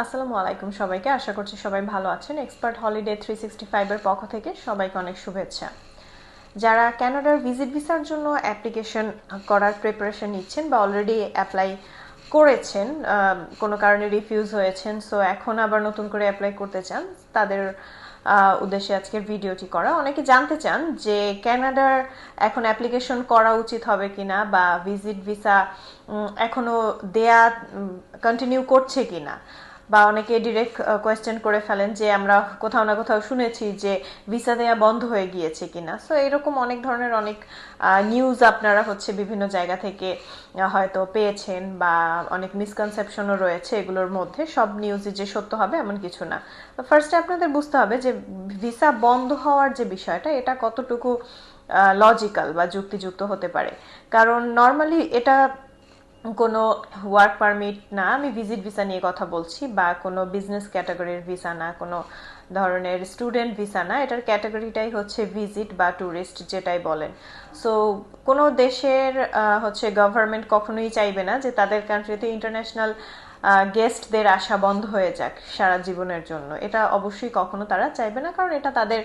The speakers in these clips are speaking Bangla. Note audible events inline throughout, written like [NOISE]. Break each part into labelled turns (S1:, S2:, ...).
S1: আসসালামু আলাইকুম সবাইকে। আশা করছি সবাই ভালো আছেন। এক্সপার্ট হলিডে থ্রি সিক্সটি ফাইভের পক্ষ থেকে সবাইকে অনেক শুভেচ্ছা। যারা ক্যানাডার ভিজিট ভিসার জন্য অ্যাপ্লিকেশন করার প্রিপারেশন নিচ্ছেন বা অলরেডি অ্যাপ্লাই করেছেন কোনো কারণে রিফিউজ হয়েছেন সো এখন আবার নতুন করে অ্যাপ্লাই করতে চান, তাদের উদ্দেশ্যে আজকের ভিডিওটি করা। অনেকে জানতে চান যে ক্যানাডার এখন অ্যাপ্লিকেশন করা উচিত হবে কিনা বা ভিজিট ভিসা এখনও দেয়া কন্টিনিউ করছে কিনা। বা অনেকে ডিরেক্ট কোয়েশ্চেন করে ফেলেন যে আমরা কোথাও না কোথাও শুনেছি যে ভিসা দেয়া বন্ধ হয়ে গিয়েছে কিনা। সো এরকম অনেক ধরনের অনেক নিউজ আপনারা হচ্ছে বিভিন্ন জায়গা থেকে হয়তো পেয়েছেন বা অনেক মিসকনসেপশনও রয়েছে এগুলোর মধ্যে। সব নিউজই যে সত্য হবে এমন কিছু না। ফার্স্টে আপনাদের বুঝতে হবে যে ভিসা বন্ধ হওয়ার যে বিষয়টা, এটা কতটুকু লজিক্যাল বা যুক্তিযুক্ত হতে পারে। কারণ নর্মালি এটা কোনো ওয়ার্ক পারমিট না, আমি ভিজিট ভিসা নিয়ে কথা বলছি বা কোনো বিজনেস ক্যাটাগরির ভিসা না, কোনো ধরনের স্টুডেন্ট ভিসা না, এটার ক্যাটাগরিটাই হচ্ছে ভিজিট বা ট্যুরিস্ট যেটাই বলেন। সো কোনো দেশের হচ্ছে গভর্নমেন্ট কখনোই চাইবে না যে তাদের কান্ট্রিতে ইন্টারন্যাশনাল গেস্টদের আসা বন্ধ হয়ে যাক সারা জীবনের জন্য। এটা অবশ্যই কখনো তারা চাইবে না, কারণ এটা তাদের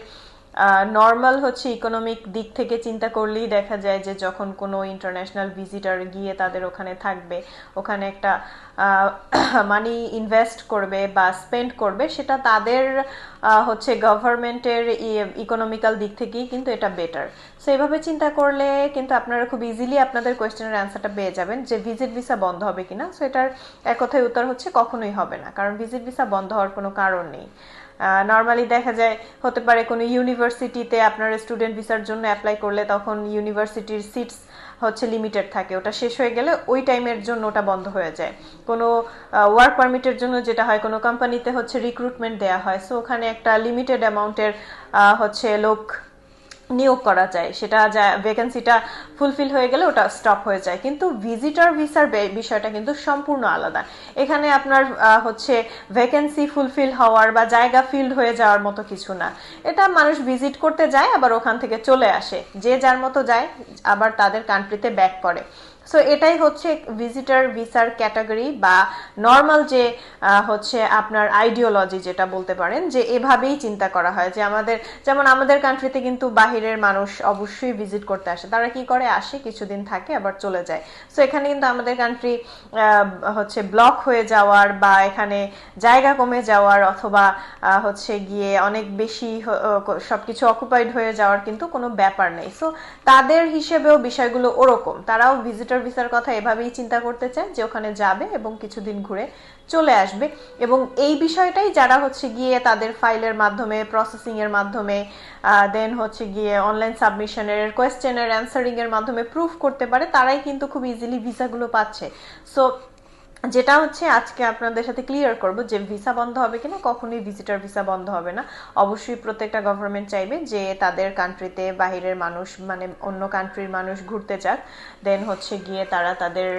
S1: নর্মাল হচ্ছে ইকোনমিক দিক থেকে চিন্তা করলেই দেখা যায় যে যখন কোনো ইন্টারন্যাশনাল ভিজিটার গিয়ে তাদের ওখানে থাকবে, ওখানে একটা মানি ইনভেস্ট [CLEARS THROAT] করবে বা স্পেন্ড করবে, সেটা তাদের হচ্ছে গভর্নমেন্টের ইকোনমিক্যাল দিক থেকেই কিন্তু এটা বেটার সো এভাবে চিন্তা করলে কিন্তু আপনারা খুব ইজিলি আপনাদের কোয়েশ্চেনের অ্যান্সারটা পেয়ে যাবেন যে ভিজিট ভিসা বন্ধ হবে কিনা। সো এটার এক কথায় উত্তর হচ্ছে কখনোই হবে না, কারণ ভিজিট ভিসা বন্ধ হওয়ার কোনো কারণ নেই। নর্মালি দেখা যায়, হতে পারে কোনো ইউনিভার্সিটিতে আপনার স্টুডেন্ট ভিসার জন্য অ্যাপ্লাই করলে তখন ইউনিভার্সিটির সিটস হচ্ছে লিমিটেড থাকে। ওটা শেষ হয়ে গেলে ওই টাইমের জন্য ওটা বন্ধ হয়ে যায়। কোনো ওয়ার্ক পারমিটের জন্য যেটা হয়, কোনো কোম্পানিতে হচ্ছে রিক্রুটমেন্ট দেওয়া হয়। সো ওখানে একটা লিমিটেড অ্যামাউন্টের হচ্ছে লোক নিয়োগ করা যায়। সেটা যা ভ্যাকেন্সিটা ফুলফিল হয়ে গেলে ওটা স্টপ হয়ে যায়। কিন্তু ভিজিটার ভিসার বিষয়টা কিন্তু সম্পূর্ণ আলাদা। এখানে আপনার হচ্ছে ভ্যাকেন্সি ফুলফিল হওয়ার বা জায়গা ফিল্ড হয়ে যাওয়ার মতো কিছু না। এটা মানুষ ভিজিট করতে যায়, আবার ওখান থেকে চলে আসে। যে যার মতো যায়, আবার তাদের কান্ট্রিতে ব্যাক করে। সো এটাই হচ্ছে ভিজিটার ভিসার ক্যাটাগরি বা নর্মাল যে হচ্ছে আপনার আইডিওলজি যেটা বলতে পারেন, যে এভাবেই চিন্তা করা হয় যে আমাদের, যেমন আমাদের কান্ট্রিতে কিন্তু বাহিরের মানুষ অবশ্যই ভিজিট করতে আসে। তারা কি করে? আসে, কিছুদিন থাকে, আবার চলে যায়। সো এখানে কিন্তু আমাদের কান্ট্রি হচ্ছে ব্লক হয়ে যাওয়ার বা এখানে জায়গা কমে যাওয়ার অথবা হচ্ছে গিয়ে অনেক বেশি সবকিছু অকুপাইড হয়ে যাওয়ার কিন্তু কোনো ব্যাপার নেই। সো তাদের হিসেবেও বিষয়গুলো ওরকম। তারাও ভিজিটার ভিজিটর ভিসার কথা এভাবেই চিন্তা করতে চায় যে ওখানে যাবে এবং কিছুদিন ঘুরে চলে আসবে। এবং এই বিষয়টাই যারা হচ্ছে গিয়ে তাদের ফাইলের মাধ্যমে প্রসেসিং এর মাধ্যমে দেন হচ্ছে গিয়ে অনলাইন সাবমিশনের কোয়েশ্চেনের অ্যান্সারিং এর মাধ্যমে প্রুফ করতে পারে, তারাই কিন্তু খুব ইজিলি ভিসাগুলো পাচ্ছে। সো যেটা হচ্ছে আজকে আপনাদের সাথে ক্লিয়ার করব যে ভিসা বন্ধ হবে কিনা, কখনোই ভিজিটার ভিসা বন্ধ হবে না। অবশ্যই প্রত্যেকটা গভর্নমেন্ট চাইবে যে তাদের কান্ট্রিতে বাহিরের মানুষ মানে অন্য কান্ট্রির মানুষ ঘুরতে যাক। দেন হচ্ছে গিয়ে তারা তাদের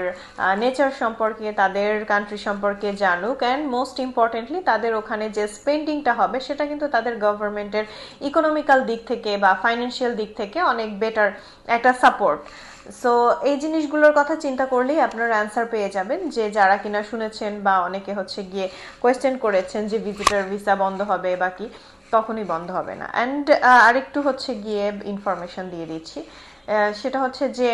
S1: নেচার সম্পর্কে, তাদের কান্ট্রি সম্পর্কে জানুক। অ্যান্ড মোস্ট ইম্পর্টেন্টলি তাদের ওখানে যে স্পেন্ডিংটা হবে, সেটা কিন্তু তাদের গভর্নমেন্টের ইকোনমিক্যাল দিক থেকে বা ফাইন্যান্সিয়াল দিক থেকে অনেক বেটার একটা সাপোর্ট সো এই জিনিসগুলোর কথা চিন্তা করলেই আপনার অ্যান্সার পেয়ে যাবেন যে যারা কিনা শুনেছেন বা অনেকে হচ্ছে গিয়ে কোয়েশ্চেন করেছেন যে ভিজিটার ভিসা বন্ধ হবে বা কি, তখনই বন্ধ হবে না। অ্যান্ড আরেকটু হচ্ছে গিয়ে ইনফরমেশন দিয়ে দিচ্ছি। সেটা হচ্ছে যে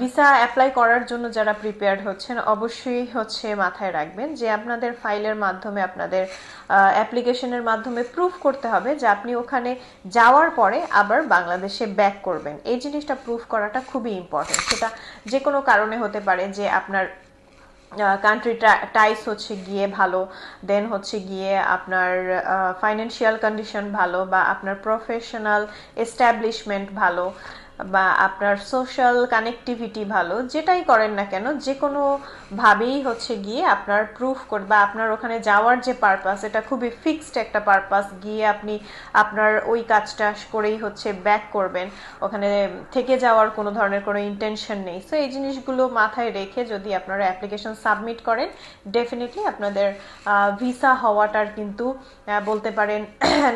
S1: ভিসা অ্যাপ্লাই করার জন্য যারা প্রিপেয়ার্ড হচ্ছেন, অবশ্যই হচ্ছে মাথায় রাখবেন যে আপনাদের ফাইলের মাধ্যমে, আপনাদের অ্যাপ্লিকেশনের মাধ্যমে প্রুফ করতে হবে যে আপনি ওখানে যাওয়ার পরে আবার বাংলাদেশে ব্যাক করবেন। এই জিনিসটা প্রুফ করাটা খুবই ইম্পর্টেন্ট সেটা যে কোনো কারণে হতে পারে যে আপনার কান্ট্রি টাইস হচ্ছে গিয়ে ভালো দেন হচ্ছে গিয়ে আপনার ফাইন্যান্সিয়াল কন্ডিশন ভালো বা আপনার প্রফেশনাল এস্টাবলিশমেন্ট ভালো। বা আপনার সোশ্যাল কানেকটিভিটি ভালো, যেটাই করেন না কেন যে কোনো ভাবেই হচ্ছে গিয়ে আপনার প্রুফ কর বা আপনার ওখানে যাওয়ার যে পারপাস এটা খুবই ফিক্সড একটা পারপাস গিয়ে আপনি আপনার ওই কাজটা করেই হচ্ছে ব্যাক করবেন। ওখানে থেকে যাওয়ার কোনো ধরনের কোনো ইন্টেনশন নেই। সো এই জিনিসগুলো মাথায় রেখে যদি আপনারা অ্যাপ্লিকেশন সাবমিট করেন ডেফিনেটলি আপনাদের ভিসা হওয়াটার কিন্তু বলতে পারেন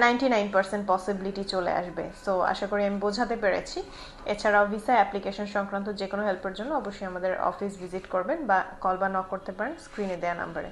S1: নাইনটি নাইন পার্সেন্ট পসিবিলিটি চলে আসবে। সো আশা করি আমি বোঝাতে পেরেছি। এছাড়াও ভিসা অ্যাপ্লিকেশন সংক্রান্ত যে কোনো হেল্পের জন্য অবশ্যই আমাদের অফিস ভিজিট করবেন বা কল বা নক করতে পারেন স্ক্রিনে দেওয়া নাম্বারে